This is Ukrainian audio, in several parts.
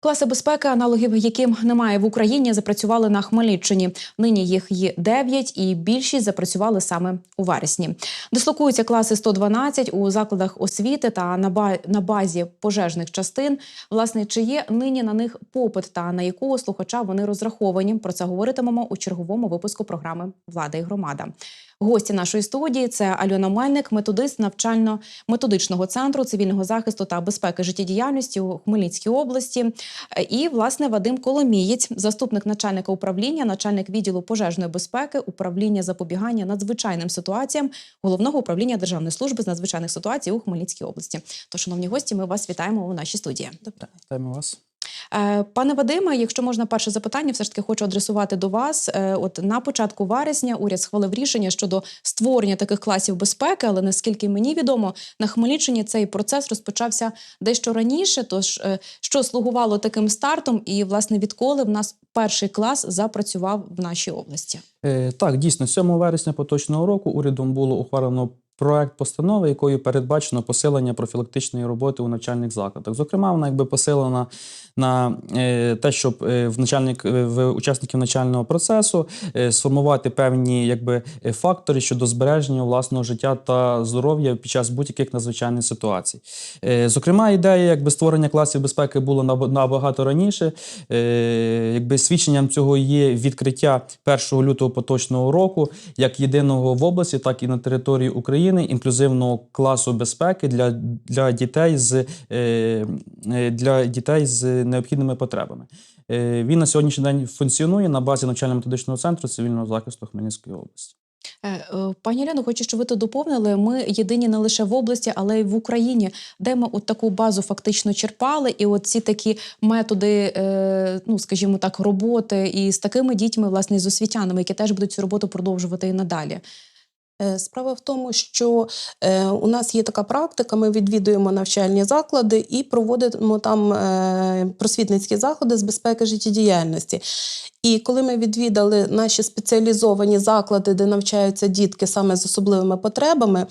Класи безпеки, аналогів яким немає в Україні, запрацювали на Хмельниччині. Нині їх є 9 і більшість запрацювали саме у вересні. Дислокуються класи 112 у закладах освіти та на ба- базі пожежних частин. Власне, чи є нині на них попит та на якого слухача вони розраховані? Про це говоритимемо у черговому випуску програми Влада і громада. Гості нашої студії це Альона Мельник, методист навчально-методичного центру цивільного захисту та безпеки життєдіяльності у Хмельницькій області. І власне Вадим Коломієць, заступник начальника управління, начальник відділу пожежної безпеки, управління запобігання надзвичайним ситуаціям головного управління Державної служби з надзвичайних ситуацій у Хмельницькій області. То, шановні гості, ми вас вітаємо у нашій студії. Добре. Вітаємо вас. Е, Пане Вадиме, якщо можна перше запитання, все ж таки хочу адресувати до вас. Е, От на початку вересня уряд схвалив рішення щодо створення таких класів безпеки, але наскільки мені відомо, на Хмельниччині цей процес розпочався дещо раніше. Тож е, що слугувало таким стартом, і власне відколи в нас перший клас запрацював в нашій області? Так, дійсно, 7 вересня поточного року урядом було ухвалено проект постанови, якою передбачено посилення профілактичної роботи у навчальних закладах. Зокрема, вона якби посилена на е, те, щоб е, в начальник е, в учасників навчального процесу сформувати певні якби фактори щодо збереження власного життя та здоров'я під час будь-яких надзвичайних ситуацій. Зокрема, ідея якби створення класів безпеки було набагато раніше. Якби свідченням цього є відкриття 1 лютого поточного року як єдиного в області, так і на території України інклюзивного класу безпеки для, для дітей з е, е, для дітей з необхідними потребами. Е, Він на сьогоднішній день функціонує на базі навчально-методичного центру цивільного захисту Хмельницької області. Пані Ірино, хочу, щоб ви тут доповнили. Ми єдині не лише в області, але й в Україні, де ми от таку базу фактично черпали, і от ці такі методи, ну скажімо так, роботи і з такими дітьми, власне, з освітянами, які теж будуть цю роботу продовжувати і надалі. Е, Справа в тому, що е, у нас є така практика, ми відвідуємо навчальні заклади і проводимо там е, просвітницькі заходи з безпеки життєдіяльності. І коли ми відвідали наші спеціалізовані заклади, де навчаються дітки саме з особливими потребами,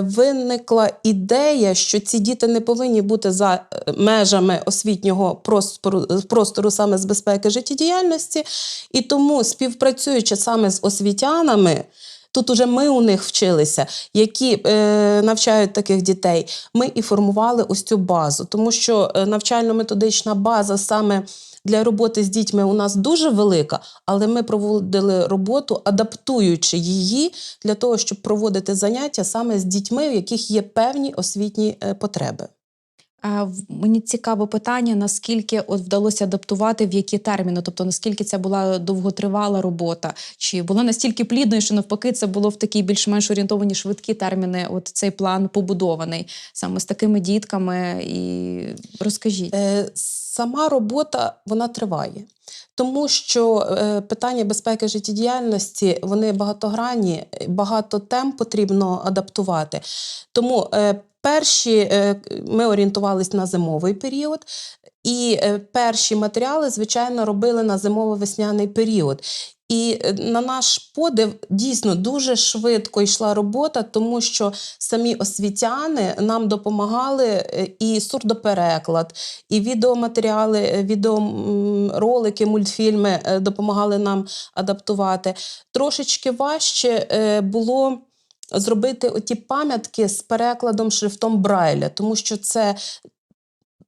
виникла ідея, що ці діти не повинні бути за межами освітнього простору, простору саме з безпеки життєдіяльності. І тому, співпрацюючи саме з освітянами, Тут уже ми у них вчилися, які е, навчають таких дітей. Ми і формували ось цю базу, тому що е, навчально-методична база саме для роботи з дітьми у нас дуже велика, але ми проводили роботу, адаптуючи її для того, щоб проводити заняття саме з дітьми, в яких є певні освітні е, потреби. Мені цікаве питання, наскільки от вдалося адаптувати, в які терміни, тобто наскільки це була довготривала робота, чи було настільки плідною, що навпаки це було в такі більш-менш орієнтовані швидкі терміни. От цей план побудований саме з такими дітками. І розкажіть. Е, Сама робота вона триває, тому що е, питання безпеки життєдіяльності вони багатогранні, багато тем потрібно адаптувати. Тому е, перші е, ми орієнтувалися на зимовий період. І перші матеріали, звичайно, робили на зимово-весняний період. І е, на наш подив дійсно дуже швидко йшла робота, тому що самі освітяни нам допомагали е, і сурдопереклад, і відеоматеріали, е, відеоролики, мультфільми допомагали нам адаптувати. Трошечки важче було. Зробити оті пам'ятки з перекладом шрифтом Брайля, тому що це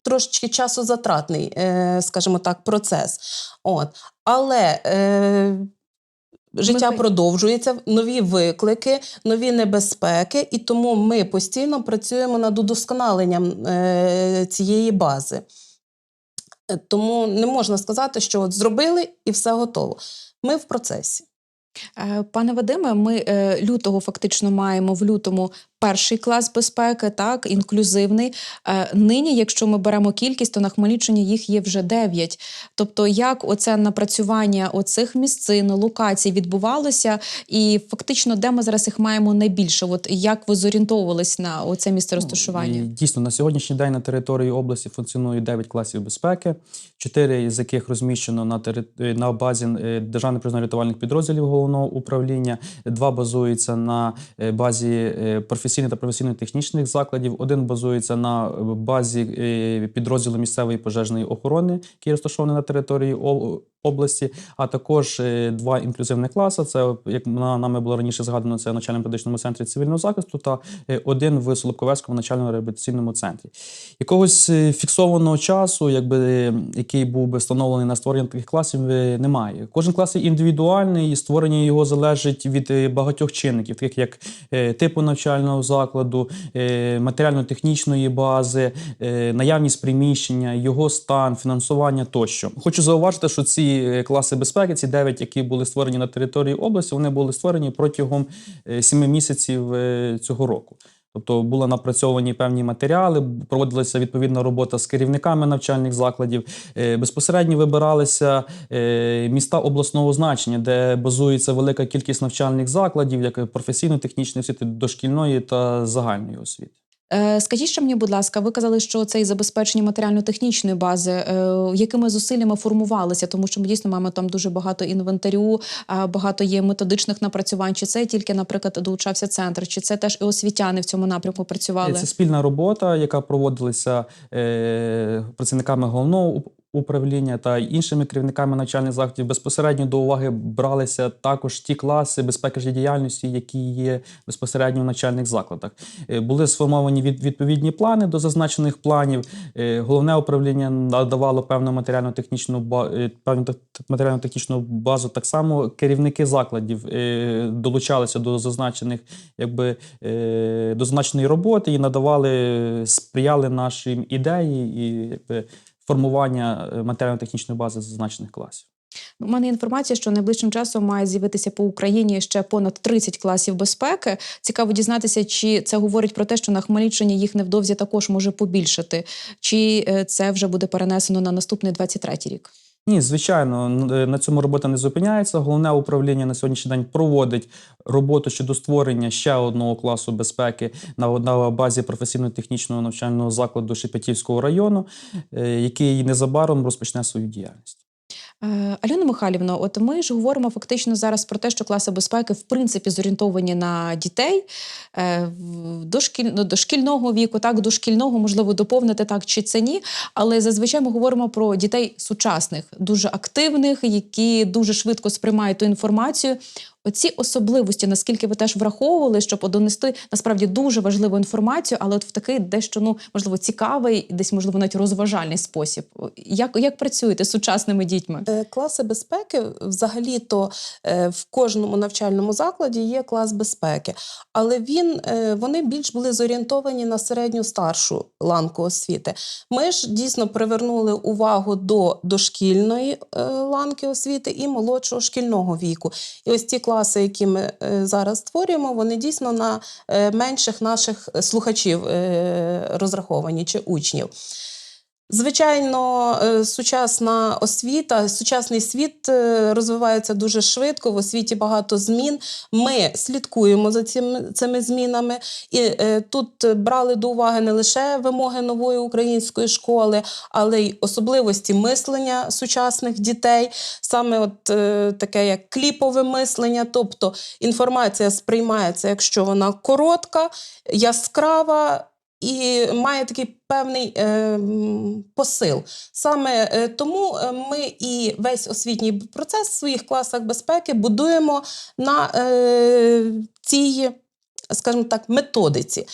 трошечки часозатратний, скажімо так, процес. От. Але е, життя Ми- продовжується, нові виклики, нові небезпеки, і тому ми постійно працюємо над удосконаленням е, цієї бази. Е, Тому не можна сказати, що от зробили і все готово. Ми в процесі. Е, Пане Вадиме, ми е, лютого фактично маємо в лютому перший клас безпеки, так, інклюзивний. Е, Нині, якщо ми беремо кількість, то на Хмельниччині їх є вже 9. Тобто, як оце напрацювання оцих місцин, локацій відбувалося, і фактично, де ми зараз їх маємо найбільше? От як ви зорієнтовувались на оце місце розташування? Дійсно, на сьогоднішній день на території області функціонує 9 класів безпеки, 4 з яких розміщено на, тери... е, на базі е, державних природно-рятувальних підрозділів головного управління, два базуються на е, базі професійних професійних та професійно-технічних закладів. Один базується на базі е, підрозділу місцевої пожежної охорони, який розташований на території області, а також е, два інклюзивних класи. Це як на- нами було раніше згадано, це в начально-медичному центрі цивільного захисту та е, один в Солодковецькому начально-реабілітаційному центрі. Якогось е, фіксованого часу, якби е, який був би встановлений на створення таких класів, е, немає. Кожен клас індивідуальний, і створення його залежить від е, багатьох чинників, таких як е, типу навчального закладу, е, матеріально-технічної бази, е, наявність приміщення, його стан, фінансування тощо. Хочу зауважити, що ці е, класи безпеки, ці дев'ять, які були створені на території області, вони були створені протягом е, сіми місяців цього року. Тобто були напрацьовані певні матеріали, проводилася відповідна робота з керівниками навчальних закладів. Е, Безпосередньо вибиралися е, міста обласного значення, де базується велика кількість навчальних закладів, як професійно-технічної освіти, дошкільної та загальної освіти. Е, Скажіть ще мені, будь ласка, ви казали, що це і забезпечення матеріально-технічної бази. Е, Якими зусиллями формувалися? Тому що ми дійсно маємо там дуже багато інвентарю, багато є методичних напрацювань. Чи це тільки, наприклад, долучався центр, чи це теж і освітяни в цьому напрямку працювали? Це спільна робота, яка проводилася е, працівниками головного управління та іншими керівниками навчальних закладів. Безпосередньо до уваги бралися також ті класи безпеки життєдіяльності, які є безпосередньо в навчальних закладах. Е, Були сформовані від, відповідні плани до зазначених планів. Е, Головне управління надавало певну матеріально-технічну е, певну матеріально-технічну базу. Так само керівники закладів долучалися до зазначених якби до зазначеної роботи і надавали, сприяли нашим ідеї і якби формування е, матеріально-технічної бази зазначених класів. У мене інформація, що найближчим часом має з'явитися по Україні ще понад 30 класів безпеки. Цікаво дізнатися, чи це говорить про те, що на Хмельниччині їх невдовзі також може побільшати, чи е, це вже буде перенесено на наступний 23-й рік. Ні, звичайно, е, на цьому робота не зупиняється. Головне управління на сьогоднішній день проводить роботу щодо створення ще одного класу безпеки на, на базі професійно-технічного навчального закладу Шепетівського району, е, який незабаром розпочне свою діяльність. Е, Альона Михайлівна, от ми ж говоримо фактично зараз про те, що класи безпеки в принципі зорієнтовані на дітей е, в- дошкіль, ну, дошкільного віку, так дошкільного можливо доповнити так чи це ні. Але зазвичай ми говоримо про дітей сучасних, дуже активних, які дуже швидко сприймають ту інформацію. Оці особливості, наскільки ви теж враховували, щоб донести насправді дуже важливу інформацію, але от в такий дещо ну можливо цікавий, десь можливо навіть розважальний спосіб. Як, як працюєте з сучасними дітьми? Е, Класи безпеки взагалі-то е, в кожному навчальному закладі є клас безпеки, але він, е, вони більш були зорієнтовані на середню старшу ланку освіти. Ми ж дійсно привернули увагу до дошкільної ланки освіти і молодшого шкільного віку. І ось ті класи, які ми е, зараз створюємо, вони дійсно на е, менших наших слухачів е, розраховані чи учнів. Звичайно, е, сучасна освіта, сучасний світ е, розвивається дуже швидко. В освіті багато змін. Ми слідкуємо за цими, цими змінами, і е, тут брали до уваги не лише вимоги нової української школи, але й особливості мислення сучасних дітей, саме от таке як кліпове мислення, тобто інформація сприймається, якщо вона коротка, яскрава. І має такий певний е, посил. Саме е, тому е, ми і весь освітній процес в своїх класах безпеки будуємо на е, цій, скажімо так, методиці.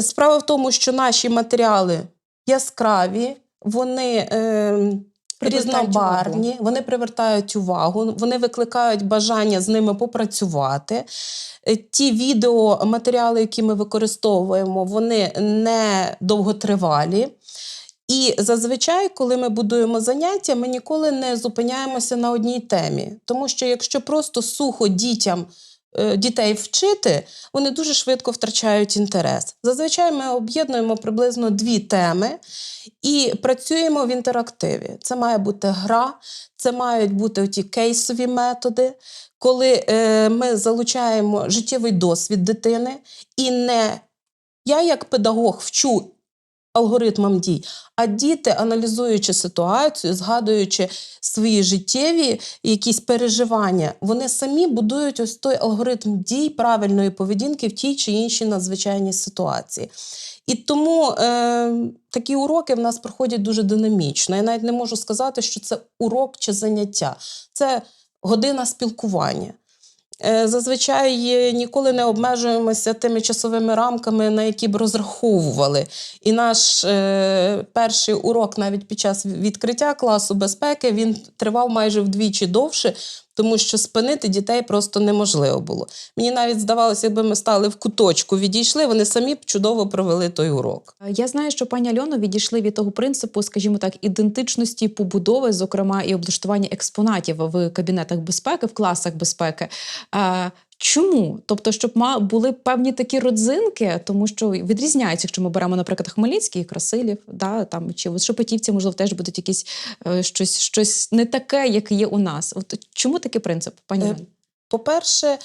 Справа в тому, що наші матеріали яскраві, вони. Е, Різнобарні, вони привертають увагу, вони викликають бажання з ними попрацювати. Е, Ті відеоматеріали, які ми використовуємо, вони не довготривалі. І зазвичай, коли ми будуємо заняття, ми ніколи не зупиняємося на одній темі. Тому що якщо просто сухо дітям дітей вчити, вони дуже швидко втрачають інтерес. Зазвичай ми об'єднуємо приблизно дві теми і працюємо в інтерактиві. Це має бути гра, це мають бути ті кейсові методи, коли е, ми залучаємо життєвий досвід дитини і не я, як педагог, вчу алгоритмам дій. А діти, аналізуючи ситуацію, згадуючи свої життєві якісь переживання, вони самі будують ось той алгоритм дій правильної поведінки в тій чи іншій надзвичайній ситуації. І тому е, такі уроки в нас проходять дуже динамічно. Я навіть не можу сказати, що це урок чи заняття, це година спілкування. Е, Зазвичай ніколи не обмежуємося тими часовими рамками, на які б розраховували. І наш е, перший урок, навіть під час відкриття класу безпеки, він тривав майже вдвічі довше, тому що спинити дітей просто неможливо було. Мені навіть здавалося, якби ми стали в куточку, відійшли, вони самі б чудово провели той урок. Я знаю, що пані Альоно відійшли від того принципу, скажімо так, ідентичності побудови, зокрема і облаштування експонатів в кабінетах безпеки, в класах безпеки. Чому? Тобто, щоб були певні такі родзинки, тому що відрізняються, якщо ми беремо, наприклад, Хмельницький, Красилів, да, там чи Шепетівці, можливо, теж будуть якісь е, щось, щось не таке, як є у нас. От чому такий принцип, пані Е, По-перше,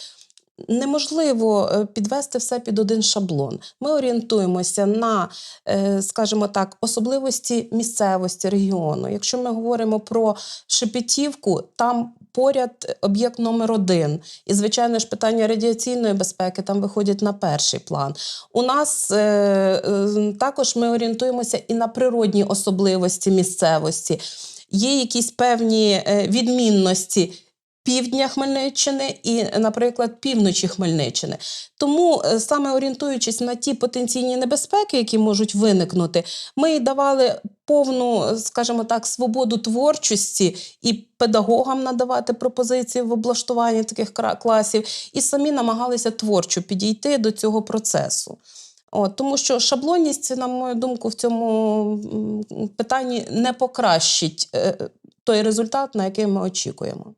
неможливо е, підвести все під один шаблон. Ми орієнтуємося на, скажімо так, особливості місцевості регіону. Якщо ми говоримо про Шепетівку, там поряд об'єкт номер один. І, звичайно ж, питання радіаційної безпеки там виходять на перший план. У нас е, е, також ми орієнтуємося і на природні особливості місцевості. Є якісь певні е, відмінності півдня Хмельниччини і, наприклад, півночі Хмельниччини. Тому е, саме орієнтуючись на ті потенційні небезпеки, які можуть виникнути, ми давали повну, скажімо так, свободу творчості і педагогам надавати пропозиції в облаштуванні таких класів, і самі намагалися творчо підійти до цього процесу. От, тому що шаблонність, на мою думку, в цьому питанні не покращить е, той результат, на який ми очікуємо.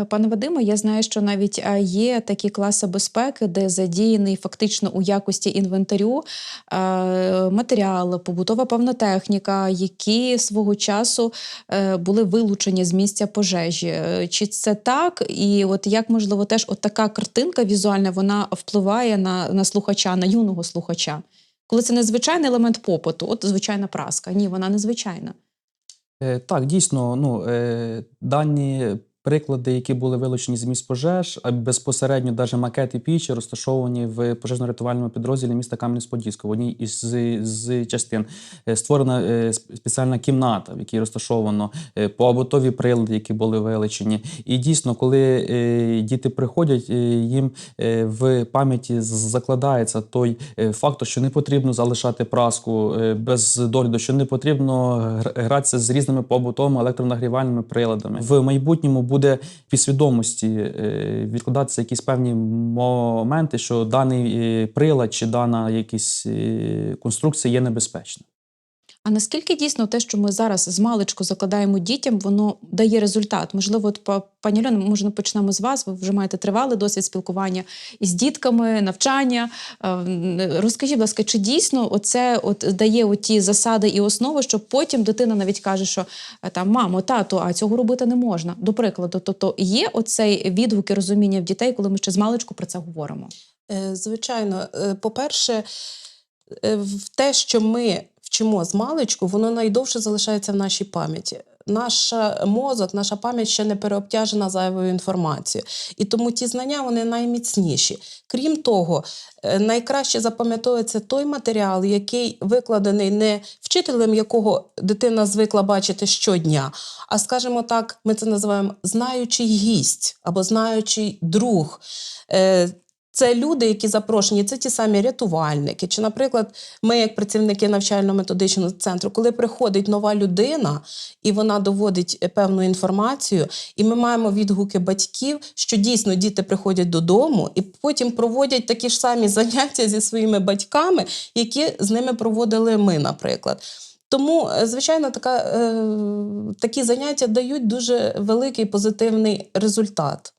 Е, Пане Вадиме, я знаю, що навіть е, є такі класи безпеки, де задіяний фактично у якості інвентарю е, матеріал, побутова певна техніка, які свого часу були вилучені з місця пожежі. Чи це так? І от як можливо теж от така картинка візуальна вона впливає на, на слухача, на юного слухача? Коли це незвичайний елемент попиту, от звичайна праска. Ні, вона незвичайна. Так, дійсно, ну, дані приклади, які були вилучені з місць пожеж, а безпосередньо навіть макети пічі розташовані в пожежно-рятувальному підрозділі міста Кам'янець-Подільського. В одній із з, частин Е, створена е, спеціальна кімната, в якій розташовано е, побутові прилади, які були вилучені. І дійсно, коли діти приходять, їм в пам'яті закладається той фактор, що не потрібно залишати праску без догляду, що не потрібно гр- гратися з різними побутовими електронагрівальними приладами. В майбутньому буде в підсвідомості е, відкладатися якісь певні моменти, що даний е, прилад чи дана якісь е, конструкція є небезпечна. А наскільки дійсно те, що ми зараз з маличку закладаємо дітям, воно дає результат? Можливо, от пані Альона, може, почнемо з вас. Ви вже маєте тривалий досвід спілкування із дітками, навчання. Е, Розкажіть, будь ласка, чи дійсно оце от дає оті засади і основи, що потім дитина навіть каже, що е, там мамо, тато, а цього робити не можна. До прикладу, тобто є оцей відгук і розуміння в дітей, коли ми ще з маличку про це говоримо. Е, Звичайно, Е, по-перше, е, в те, що ми вчимо з маличку, воно найдовше залишається в нашій пам'яті. Наш мозок, наша пам'ять ще не переобтяжена зайвою інформацією. І тому ті знання вони найміцніші. Крім того, е, найкраще запам'ятовується той матеріал, який викладений не вчителем, якого дитина звикла бачити щодня, а скажімо так, ми це називаємо знаючий гість або знаючий друг. Це люди, які запрошені, це ті самі рятувальники. Чи, наприклад, ми, як працівники навчально-методичного центру, коли приходить нова людина і вона доводить е, певну інформацію, і ми маємо відгуки батьків, що дійсно діти приходять додому і потім проводять такі ж самі заняття зі своїми батьками, які з ними проводили ми, наприклад. Тому, е, звичайно, така, е, такі заняття дають дуже великий позитивний результат.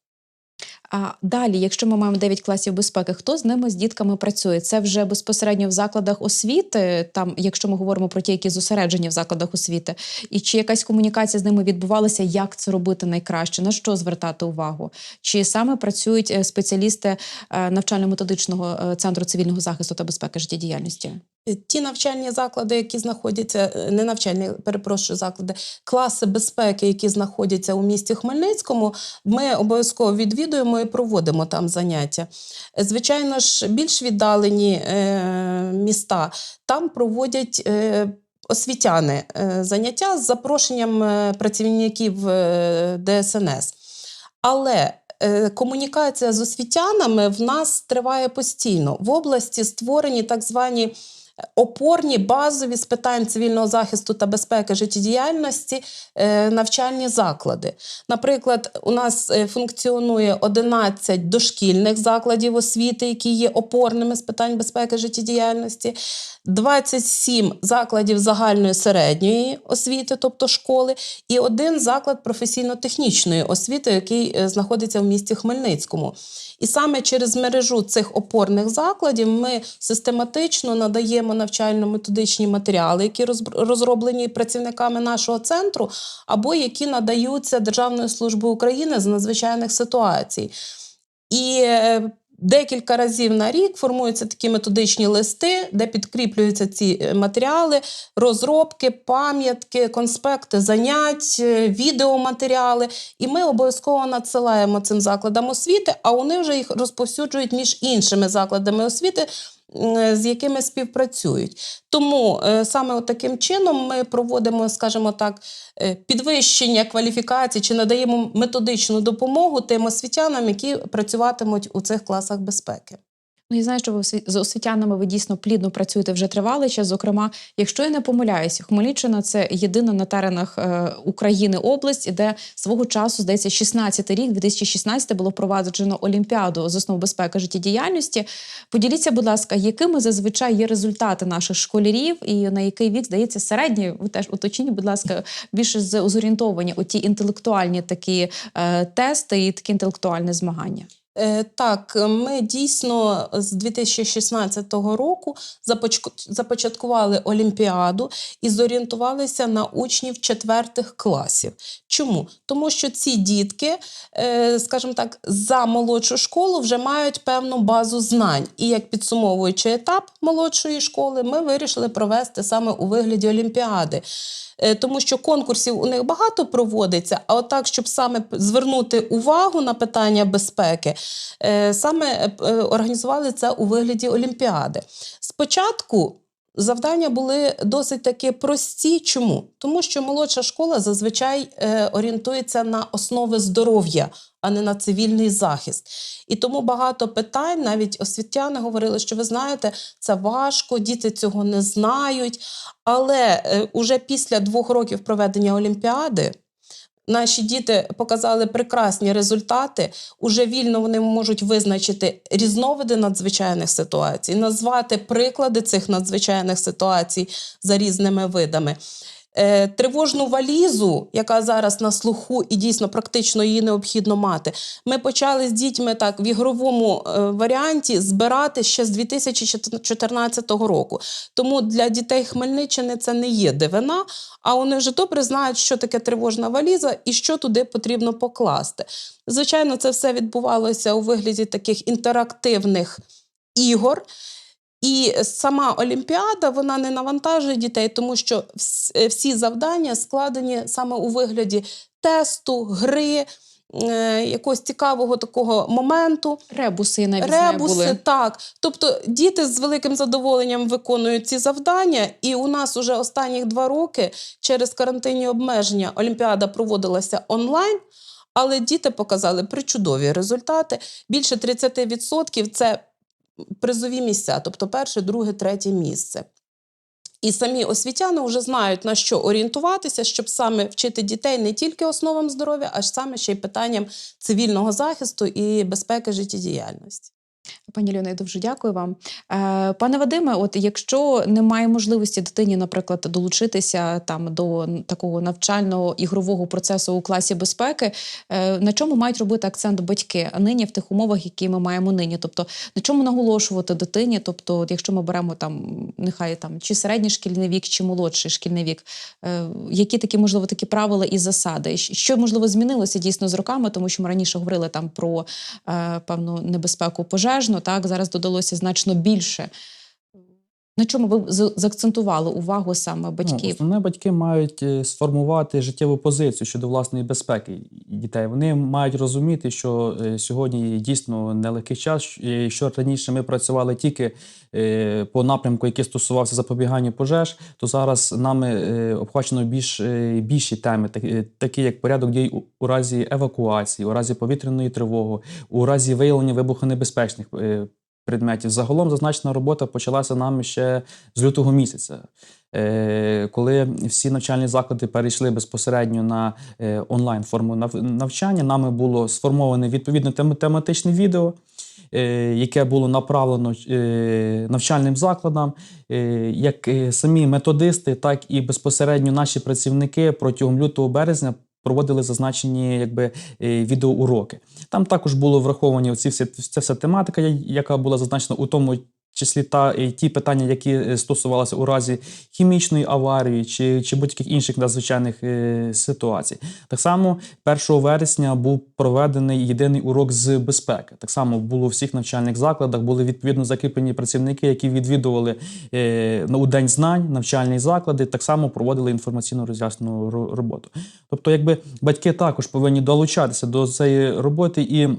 А далі, якщо ми маємо 9 класів безпеки, хто з ними з дітками працює? Це вже безпосередньо в закладах освіти, там, якщо ми говоримо про ті, які зосереджені в закладах освіти, і чи якась комунікація з ними відбувалася, як це робити найкраще, на що звертати увагу? Чи саме працюють е, спеціалісти е, навчально-методичного е, центру цивільного захисту та безпеки життєдіяльності? Ті навчальні заклади, які знаходяться, не навчальні, перепрошую, заклади, класи безпеки, які знаходяться у місті Хмельницькому, ми обов'язково відвідуємо і проводимо там заняття. Е, Звичайно ж, більш віддалені е, міста там проводять. Е, Освітяни е, заняття з запрошенням працівників ДСНС. Але комунікація з освітянами в нас триває постійно. В області створені так звані опорні базові з питань цивільного захисту та безпеки життєдіяльності е, навчальні заклади. Наприклад, у нас е, функціонує 11 дошкільних закладів освіти, які є опорними з питань безпеки життєдіяльності. 27 закладів загальної середньої освіти, тобто школи, і один заклад професійно-технічної освіти, який е, знаходиться в місті Хмельницькому. І саме через мережу цих опорних закладів ми систематично надаємо навчально-методичні матеріали, які розроблені працівниками нашого центру, або які надаються Державною службою України з надзвичайних ситуацій. І е, декілька разів на рік формуються такі методичні листи, де підкріплюються ці е, матеріали, розробки, пам'ятки, конспекти занять, е, відеоматеріали. І ми обов'язково надсилаємо цим закладам освіти, а вони вже їх розповсюджують між іншими закладами освіти. М, З якими співпрацюють, тому е, саме таким чином ми проводимо, скажімо так, е, підвищення кваліфікації чи надаємо методичну допомогу тим освітянам, які працюватимуть у цих класах безпеки. Ну, я знаю, що ви з освітянами ви дійсно плідно працюєте вже тривалий час. Зокрема, якщо я не помиляюся, Хмельниччина це єдина на теренах е, України область, де свого часу, здається, 16 рік, 2016 було впроваджено Олімпіаду з основ безпеки життєдіяльності. Поділіться, будь ласка, якими зазвичай є результати наших школярів, і на який вік здається середній? Ви теж уточніть, будь ласка, більше з- зорієнтовання у ті інтелектуальні такі е, тести і такі інтелектуальні змагання. Е, Так, ми дійсно з 2016 року започаткували Олімпіаду і зорієнтувалися на учнів четвертих класів. Чому? Тому що ці дітки, е, скажімо так, за молодшу школу вже мають певну базу знань. І як підсумовуючи етап молодшої школи, ми вирішили провести саме у вигляді Олімпіади. Е, Тому що конкурсів у них багато проводиться, а отак, щоб саме звернути увагу на питання безпеки, е, саме організували це у вигляді Олімпіади. Спочатку завдання були досить таки прості. Чому? Тому що молодша школа зазвичай е, орієнтується на основи здоров'я, а не на цивільний захист. І тому багато питань, навіть освітяни говорили, що ви знаєте, це важко, діти цього не знають. Але е, уже після двох років проведення Олімпіади наші діти показали прекрасні результати. Уже вільно вони можуть визначити різновиди надзвичайних ситуацій, назвати приклади цих надзвичайних ситуацій за різними видами. Е, Тривожну валізу, яка зараз на слуху, і дійсно практично її необхідно мати. Ми почали з дітьми так в ігровому е, варіанті збирати ще з 2014 року. Тому для дітей Хмельниччини це не є дивина, а вони вже добре знають, що таке тривожна валіза і що туди потрібно покласти. Звичайно, це все відбувалося у вигляді таких інтерактивних ігор. І сама Олімпіада вона не навантажує дітей, тому що е, всі завдання складені саме у вигляді тесту, гри, е, якогось цікавого такого моменту. Ребуси навіть Ребуси, були. так. Тобто діти з великим задоволенням виконують ці завдання, і у нас уже останніх два роки через карантинні обмеження Олімпіада проводилася онлайн. Але діти показали причудові результати. Більше 30% це призові місця, тобто перше, друге, третє місце. І самі освітяни вже знають, на що орієнтуватися, щоб саме вчити дітей не тільки основам здоров'я, а саме ще й питанням цивільного захисту і безпеки життєдіяльності. Пані Ліно, дуже дякую вам. Е, пане Вадиме, от якщо немає можливості дитині, наприклад, долучитися там до такого навчального ігрового процесу у класі безпеки, е, на чому мають робити акцент батьки нині в тих умовах, які ми маємо нині? Тобто на чому наголошувати дитині? Тобто, якщо ми беремо там нехай там чи середній шкільний вік, чи молодший шкільний вік, е, які такі можливо такі правила і засади? Що можливо змінилося дійсно з роками, тому що ми раніше говорили там про певну небезпеку пожежну. Так зараз додалося значно більше. На чому ви заакцентували увагу саме Ну, батьків? основне батьки мають е, сформувати життєву позицію щодо власної безпеки дітей. Вони мають розуміти, що е, сьогодні дійсно нелегкий час. Що раніше ми працювали тільки е, по напрямку, який стосувався запобігання пожеж, то зараз нами обхвачено більш більші теми, так- такі як порядок дій у- разі евакуації, у разі повітряної тривоги, у разі виявлення вибухонебезпечних предметів. Загалом зазначена робота почалася нами ще з лютого місяця. Е, Коли всі навчальні заклади перейшли безпосередньо на е, онлайн форму навчання, нами було сформоване відповідне тематичне відео, е, яке було направлено навчальним закладам, як самі методисти, так і безпосередньо наші працівники протягом лютого березня. Проводили зазначені якби е, відеоуроки. Там також було враховані оці всі ця вся тематика, яка була зазначена у тому числі та е, ті питання, які е, стосувалися у разі хімічної аварії чи, чи будь-яких інших надзвичайних е, ситуацій. Так само 1 вересня був проведений єдиний урок з безпеки. Так само було у всіх навчальних закладах, були відповідно закріплені працівники, які відвідували е, у день знань навчальні заклади, так само проводили інформаційно роз'ясну роботу. Тобто, якби батьки також повинні долучатися до цієї роботи і.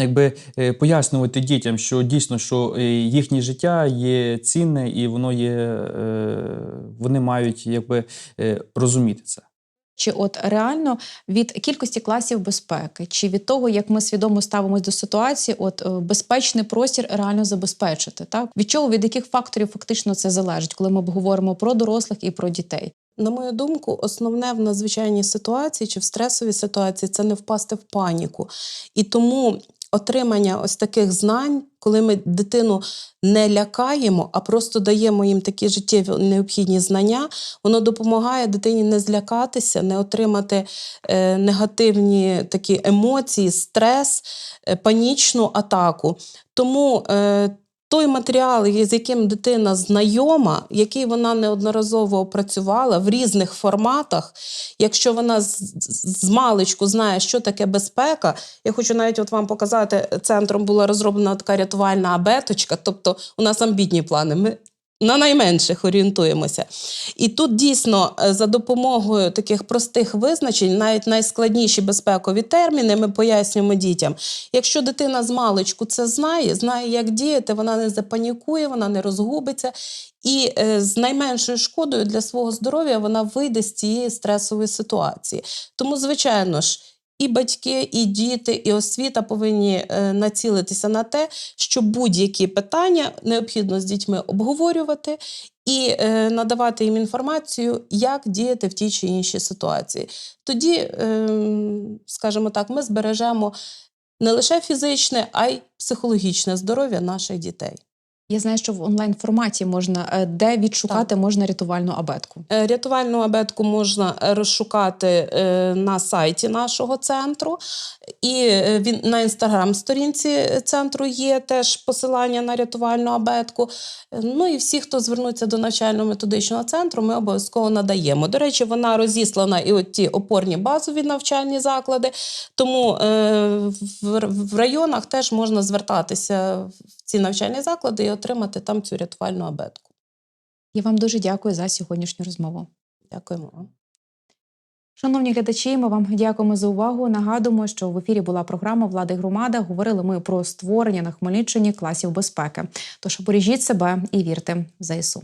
Якби е, пояснювати дітям, що дійсно що е, їхнє життя є цінне і воно є, е, вони мають якби розуміти це. Чи от реально від кількості класів безпеки, чи від того, як ми свідомо ставимось до ситуації, от безпечний простір реально забезпечити? Так від чого від яких факторів фактично це залежить, коли ми говоримо про дорослих і про дітей? На мою думку, основне в надзвичайній ситуації чи в стресовій ситуації це не впасти в паніку. І тому отримання ось таких знань, коли ми дитину не лякаємо, а просто даємо їм такі життєві необхідні знання, воно допомагає дитині не злякатися, не отримати е, негативні такі емоції, стрес, е, панічну атаку. Тому е, той матеріал, з яким дитина знайома, який вона неодноразово опрацювала в різних форматах, якщо вона з, з маличку знає, що таке безпека, я хочу навіть от вам показати, центром була розроблена така рятувальна абеточка, тобто у нас амбітні плани. Ми на найменших орієнтуємося. І тут дійсно е, за допомогою таких простих визначень, навіть найскладніші безпекові терміни, ми пояснюємо дітям. Якщо дитина з маличку це знає, знає, як діяти, вона не запанікує, вона не розгубиться. І е, з найменшою шкодою для свого здоров'я вона вийде з цієї стресової ситуації. Тому, звичайно ж, і батьки, і діти, і освіта повинні е, націлитися на те, що будь-які питання необхідно з дітьми обговорювати і е, надавати їм інформацію, як діяти в тій чи іншій ситуації. Тоді, е, скажімо так, ми збережемо не лише фізичне, а й психологічне здоров'я наших дітей. Я знаю, що в онлайн форматі можна е, де відшукати можна рятувальну абетку. Е, Рятувальну абетку можна е, розшукати на сайті нашого центру, і він на інстаграм-сторінці центру є теж посилання на рятувальну абетку. Ну і всі, хто звернуться до навчально-методичного центру, ми обов'язково надаємо. До речі, вона розіслана і от ті опорні базові навчальні заклади. Тому в, в районах теж можна звертатися в ці навчальні заклади і отримати там цю рятувальну абетку. Я вам дуже дякую за сьогоднішню розмову. Дякуємо вам. Шановні глядачі, ми вам дякуємо за увагу. Нагадуємо, що в ефірі була програма Влада і громада. Говорили ми про створення на Хмельниччині класів безпеки. Тож бережіть себе і вірте в ЗСУ.